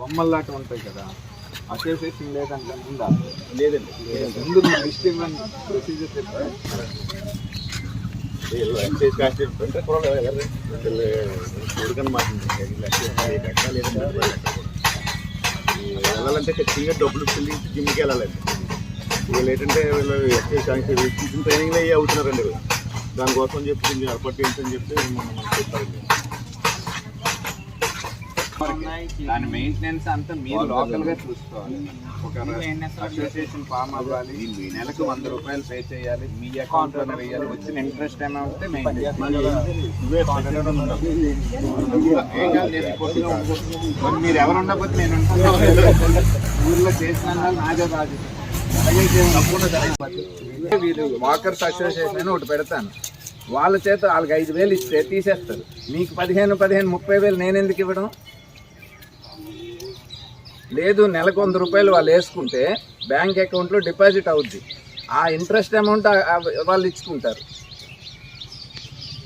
బొమ్మల్లాట ఉంటాయి కదా అసోసియేషన్ లేదంటే ఉందా? లేదండి. ముందు లిస్ట్ ఇవ్వండి ప్రొసీజర్ అంటే వెళ్ళాలంటే ఖచ్చితంగా డబ్బులు చెల్లించి జిమ్కి వెళ్ళాలండి. వీళ్ళు ఏంటంటే వీళ్ళు ఎక్సైజ్ కాస్ట్ ఇచ్చిన ట్రైనింగ్ అయ్యి అవుతున్నారండి వీళ్ళు. దానికోసం చెప్పి కొంచెం ఏర్పాటు ఏంటని చెప్పి మనం చెప్పారండి దాని మెయింటెనెన్స్ అంతా మీరు లోకల్గా చూసుకోవాలి ఒక అసోసియేషన్ ఫామ్ అవ్వాలి నెలకు వంద రూపాయలు పే చేయాలి మీ అకౌంట్లోనే వేయాలి వచ్చిన ఇంట్రెస్ట్ అమౌంట్ ఉన్నావు. మీరు ఎవరు ఉండకపోతే నేను ఉంటాను. ఊర్లో చేసిన నాదే బాధ్యత చేయండి. వీరు వాకర్స్ అసోసియేషన్ అని ఒకటి పెడతాను వాళ్ళ చేత వాళ్ళకి ఐదు వేలు ఇస్తే తీసేస్తారు మీకు పదిహేను పదిహేను ముప్పై వేలు నేను ఎందుకు ఇవ్వడం లేదు నెలకు వంద రూపాయలు వాళ్ళు వేసుకుంటే బ్యాంక్ అకౌంట్లో డిపాజిట్ అవుద్ది. ఆ ఇంట్రెస్ట్ అమౌంట్ వాళ్ళు ఇచ్చుకుంటారు.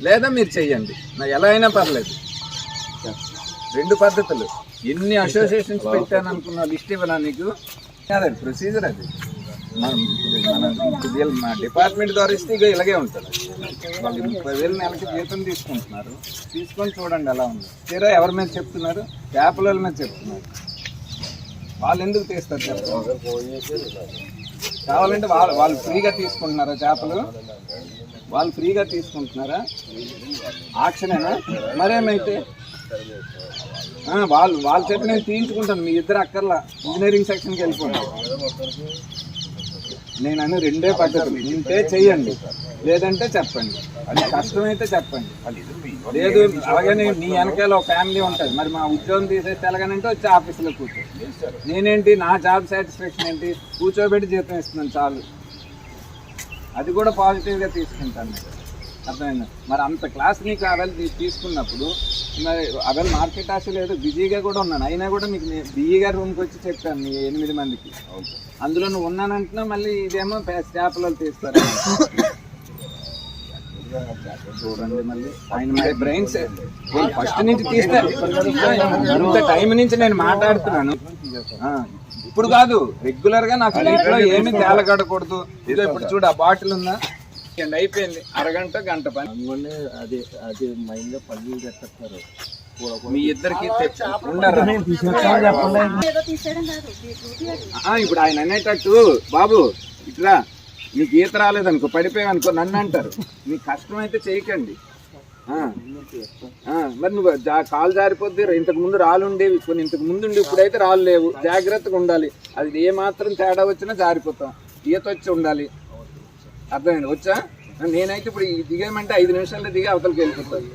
లేదా మీరు చెయ్యండి. నా ఎలా అయినా పర్లేదు. రెండు పద్ధతులు. ఎన్ని అసోసియేషన్స్ పెట్టాను అనుకున్న లిస్ట్ ఇవ్వనా నీకు? కాదండి ప్రొసీజర్ అది. మన మా డిపార్ట్మెంట్ ద్వారా ఇస్తే ఇక ఇలాగే ఉంటుంది. వాళ్ళు ముప్పై వేలు నెలకి జీతం తీసుకుంటున్నారు. తీసుకొని చూడండి ఎలా ఉంది. తీరా ఎవరి మీద చెప్తున్నారు? చేపల మీద చెప్తున్నారు. వాళ్ళు ఎందుకు తీస్తారు చెప్పండి కావాలంటే వాళ్ళు వాళ్ళు ఫ్రీగా తీసుకుంటున్నారా చేపలు? వాళ్ళు ఫ్రీగా తీసుకుంటున్నారా? ఆక్షనేనా? మరేమైతే? వాళ్ళు వాళ్ళు వాళ్ళ నేను తీయించుకుంటాను. మీ ఇద్దరు అక్కర్లా. ఇంజనీరింగ్ సెక్షన్కి వెళ్ళిపోతాను నేను రెండే పద్ధతులు. ఉంటే చెయ్యండి. లేదంటే చెప్పండి. అది కష్టమైతే చెప్పండి. లేదు అలాగని మీ వెనకాల ఒక ఫ్యామిలీ ఉంటుంది. మరి మా ఉద్యోగం తీసేస్తే ఎలాగనంటే వచ్చి ఆఫీసులో కూర్చో నేనేంటి నా జాబ్ సాటిస్ఫాక్షన్ ఏంటి? కూర్చోబెట్టి జీతం ఇస్తున్నాను చాలు. అది కూడా పాజిటివ్గా తీసుకుంటాను. అర్థమైందా? మరి అంత క్లాస్ నీకు అవెల్ తీసుకున్నప్పుడు మరి అవెల్ మార్కెట్ ఆశ లేదు. బిజీగా కూడా ఉన్నాను. అయినా కూడా మీకు బిఈ గారి రూమ్కి వచ్చి చెప్పాను మీ ఎనిమిది మందికి. అందులో నువ్వు ఉన్నానంటున్నా మళ్ళీ ఇదేమో స్టాఫ్లో తీస్తారు. చూడండి మళ్ళీ. ఆయన మరి బ్రెయిన్స్ ఫస్ట్ నుంచి తీస్తే. ఇంత టైం నుంచి నేను మాట్లాడుతున్నాను. ఇప్పుడు కాదు రెగ్యులర్గా నాకు ఇంట్లో ఏమీ తేలగడకూడదు ఇదో ఇప్పుడు చూడు ఆ బాటిల్ ఉందా? అయిపోయింది. అరగంట గంట పని. అది అది మైండ్లో పల్లీలు పెట్టేస్తారు మీ ఇద్దరికి ఉండరా ఏదో తీసేయడం కాదు డ్యూటీ అది ఆ, ఇప్పుడు ఆయన అనేటట్టు బాబు ఇట్లా నీకు ఈత రాలేదనుకో పడిపోయావనుకో నన్ను అంటారు. నీకు కష్టమైతే చేయకండి. ఆ, ఆ, మరి నువ్వు జా కాలు జారిపోద్ది. ఇంతకు ముందు రాళ్ళు ఉండేవి కొన్ని ఇంతకు ముందు ఉండి ఇప్పుడైతే రాళ్ళు లేవు. జాగ్రత్తగా ఉండాలి. అది ఏ మాత్రం తేడా వచ్చినా జారిపోతాం. ఈత వచ్చి ఉండాలి. అర్థమైంది? వచ్చా? నేనైతే ఇప్పుడు ఈ దిగేమంటే ఐదు నిమిషాల్లో దిగి అవతలకి వెళ్ళిపోతాను.